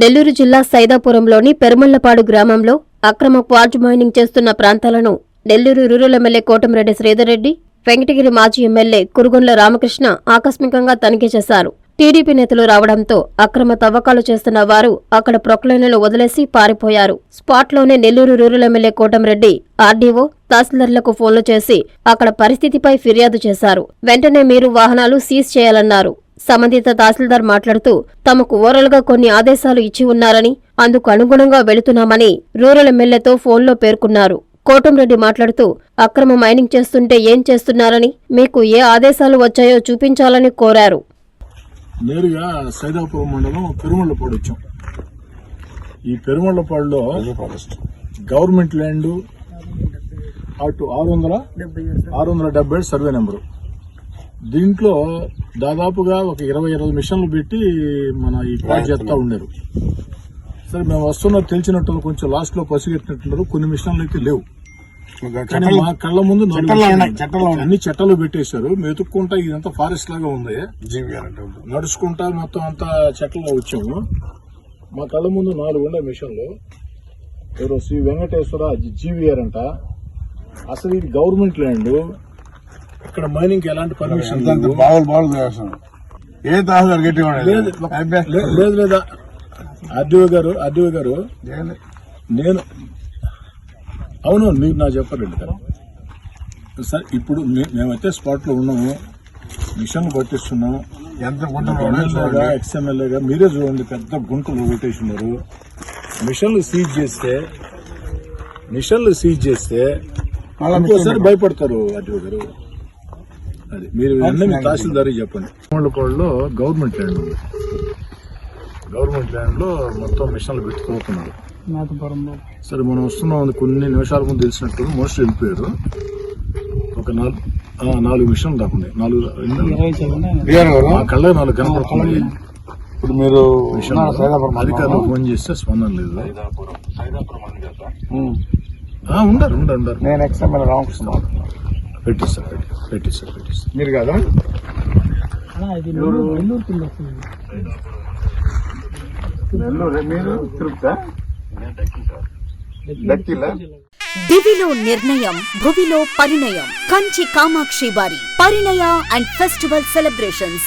నెల్లూరు జిల్లా సైదాపురంలోని పెరుమళ్ళపాడు గ్రామంలో అక్రమ క్వార్జ్ మైనింగ్ చేస్తున్న ప్రాంతాలను నెల్లూరు రూరల్ ఎమ్మెల్యే కోటమిరెడ్డి శ్రీధర్రెడ్డి వెంకటగిరి మాజీ ఎమ్మెల్యే కురుగొండ్ల రామకృష్ణ ఆకస్మికంగా తనిఖీ చేశారు. టీడీపీ నేతలు రావడంతో అక్రమ తవ్వకాలు చేస్తున్న వారు అక్కడ ప్రొక్లైన్లు వదిలేసి పారిపోయారు. స్పాట్లోనే Nellore rural MLA Kotamreddy RDO తహసీల్దార్లకు ఫోన్లు చేసి అక్కడ పరిస్థితిపై ఫిర్యాదు చేశారు. వెంటనే మీరు వాహనాలు సీజ్ చేయాలన్నారు. సంబంధిత తహసీల్దార్ మాట్లాడుతూ తమకు ఓరల్గా కొన్ని ఆదేశాలు ఇచ్చి ఉన్నారని అందుకు అనుగుణంగా వెళుతున్నామని రూరల్ ఎమ్మెల్యేతో ఫోన్లో పేర్కొన్నారు. కోటంరెడ్డి మాట్లాడుతూ అక్రమ మైనింగ్ చేస్తుంటే ఏం చేస్తున్నారని మీకు ఏ ఆదేశాలు వచ్చాయో చూపించాలని కోరారు. నేరుగా సైదాపురం మండలం పెరుమళ్ళపాడు వచ్చాం. ఈ పెరుమళ్ళపాడులో గవర్నమెంట్ ల్యాండ్ అటు ఆరు వందల ఆరు వందల డెబ్బై ఏడు సర్వే నెంబరు. దీంట్లో దాదాపుగా ఒక ఇరవై ఇరవై మిషన్లు పెట్టి మన ఈ పాటు చేస్తా ఉండేరు సరే మేము వస్తున్నా తెలిసినట్టు కొంచెం లాస్ట్లో పసిగట్టినట్టున్నారు. కొన్ని మిషన్లు అయితే లేవు. కానీ మా కళ్ళ ముందు. అన్ని చట్టాలు పెట్టేశారు. మెతుక్కుంటా ఇదంతా ఫారెస్ట్ లాగా ఉంది. నడుచుకుంటా మొత్తం అంతా చెట్లలో వచ్చాము. మా కళ్ళ ముందు నాలుగు ఉండే మిషన్లు. ఎవరో శ్రీ వెంకటేశ్వర జీవీఆర్ అంట అసలు ఇది గవర్నమెంట్ ల్యాండ్ ఇక్కడ మైనింగ్ ఎలాంటి పర్మిషన్ బావులు బావులు ఏ లేదు. లే- లేదు లేదా ఆర్డీఓ గారు ఆర్డీఓ గారు నేను అవును మీరు నా చెప్పండి కదా సార్. ఇప్పుడు మేమైతే స్పాట్లో ఉన్నాము. మిషన్ పట్టిస్తున్నాము ఎంత గుంటలు ఎమ్మెల్యేగా ఎక్స్ఎమ్మెల్యేగా మీరే చూడండి పెద్ద గుంటలు కొట్టేసినారు. మిషన్లు సీజ్ చేస్తే మిషన్లు సీజ్ చేస్తే ఇంకోసారి భయపడతారు అటు గారు. అది. మీరు మీ తహసీల్దారి చెప్పండి. కోళ్ళపాడులో గవర్నమెంట్ ల్యాండ్ ఉంది. గవర్నమెంట్ ల్యాండ్లో మొత్తం మిషన్లు పెట్టుకోతున్నారు సరే మనం వస్తున్నాం కొన్ని నిమిషాల ముందు తెలిసినట్టు మోస్ట్ వెళ్ళిపోయారు. ఒక నాలుగు నాలుగు మిషన్లు దాకా ఉన్నాయి. నాలుగు కళ్ళ నాలుగు కనపడుతున్నాయి. ఇప్పుడు మీరు మిషన్ అధికారులు ఫోన్ చేస్తే స్పందన లేదు. ఉండరు ఉండరు ఉండరు. నేను ఎక్స్ఎంఎల్ రామకృష్ణ. మీరు కాదా? మీరు తిరుపతి? దివిలో నిర్ణయం భువిలో పరిణయం. కంచి కామాక్షి వారి పరిణయ అండ్ ఫెస్టివల్ సెలబ్రేషన్స్.